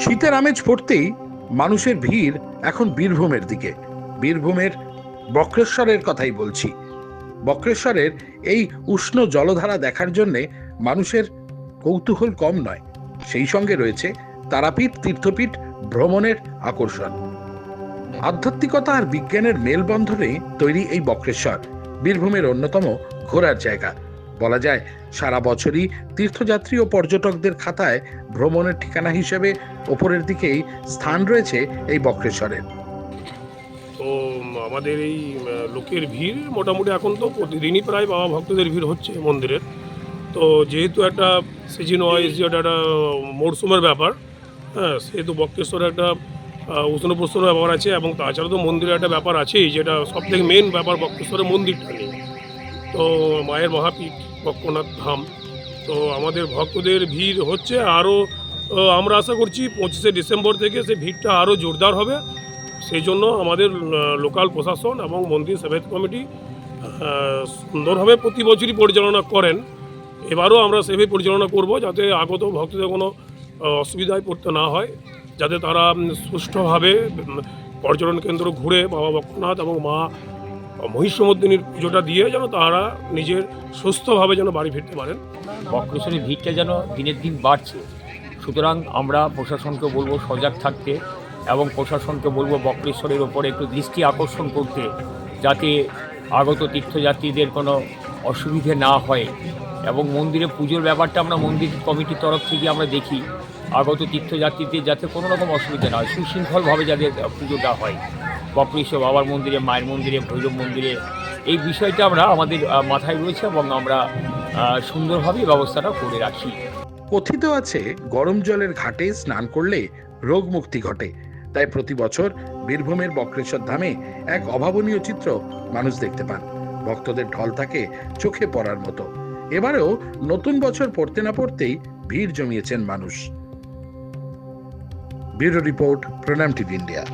শীতের আমেজ পড়তেই মানুষের ভিড় এখন বীরভূমের দিকে। বীরভূমের বক্রেশ্বরের কথাই বলছি। বক্রেশ্বরের এই উষ্ণ জলধারা দেখার জন্যে মানুষের কৌতূহল কম নয়। সেই সঙ্গে রয়েছে তারাপীঠ, তীর্থপীঠ ভ্রমণের আকর্ষণ। আধ্যাত্মিকতা আর বিজ্ঞানের মেলবন্ধনে তৈরি এই বক্রেশ্বর বীরভূমের অন্যতম ঘোরার জায়গা। বলা যায়, সারা বছরই তীর্থযাত্রী ও পর্যটকদের খাতায় ভ্রমণের ঠিকানা হিসেবে ওপরের দিকেই স্থান রয়েছে এই বক্রেশ্বরের। তো আমাদের এই লোকের ভিড় মোটামুটি এখন তো প্রতিদিনই প্রায় বাবা ভক্তদের ভিড় হচ্ছে মন্দিরের। তো, যেহেতু একটা সিজন ওয়াইজ যেটা একটা মরশুমের ব্যাপার হ্যাঁ সেহেতু বক্রেশ্বরে একটা উষ্ণ প্রশ্ন ব্যাপার আছে এবং তাছাড়া তো মন্দিরের একটা ব্যাপার আছেই, যেটা সব থেকে মেন ব্যাপার বক্রেশ্বরের মন্দিরটা নিয়ে। তো, মায়ের মহাপীঠ বক্রনাথ ধাম। তো আমাদের ভক্তদের ভিড় হচ্ছে আরও আমরা আশা করছি পঁচিশে ডিসেম্বর থেকে সে ভিড়টা আরও জোরদার হবে। সেই জন্য আমাদের লোকাল প্রশাসন এবং মন্দির সেভেদ কমিটি সুন্দরভাবে প্রতি বছরই পরিচালনা করেন। এবারও আমরা সেভাবে পরিচালনা করব যাতে আগত ভক্তদের কোনো অসুবিধায় পড়তে না হয়, যাতে তারা সুষ্ঠুভাবে পর্যটন কেন্দ্র ঘুরে বাবা বক্রনাথ এবং মা মহিষমর্দিনীর পুজোটা দিয়ে যেন তারা নিজের সুস্থভাবে যেন বাড়ি ফিরতে পারেন। বক্রেশ্বরের ভিড়টা যেন দিনের দিন বাড়ছে। সুতরাং আমরা প্রশাসনকে বলব সজাগ থাকতে এবং প্রশাসনকে বলব বক্রেশ্বরের ওপরে একটু দৃষ্টি আকর্ষণ করতে যাতে আগত তীর্থযাত্রীদের কোনো অসুবিধে না হয় এবং মন্দিরে পুজোর ব্যাপারটা আমরা মন্দির কমিটির তরফ থেকে আমরা দেখি। আগত তীর্থযাত্রীদের যাতে কোনো রকম অসুবিধা না হয়, সুশৃঙ্খলভাবে যাদের পুজোটা হয়। বক্রেশ্বর বাবার মন্দিরে, মায়ের মন্দিরে, ভৈরব মন্দিরে। এই বিষয়টা আমরা আমাদের মাথায় রয়েছে এবং আমরা সুন্দরভাবে ব্যবস্থাটা করে রাখি। কথিত আছে, গরম জলের ঘাটে স্নান করলে রোগ মুক্তি ঘটে। তাই প্রতি বছর বীরভূমের বক্রেশ্বর ধামে এক অভাবনীয় চিত্র মানুষ দেখতে পান। ভক্তদের ঢল থাকে চোখে পড়ার মতো। এবারেও নতুন বছর পড়তে না পড়তেই ভিড় জমিয়েছেন মানুষ। Bureau report Pranam TV India.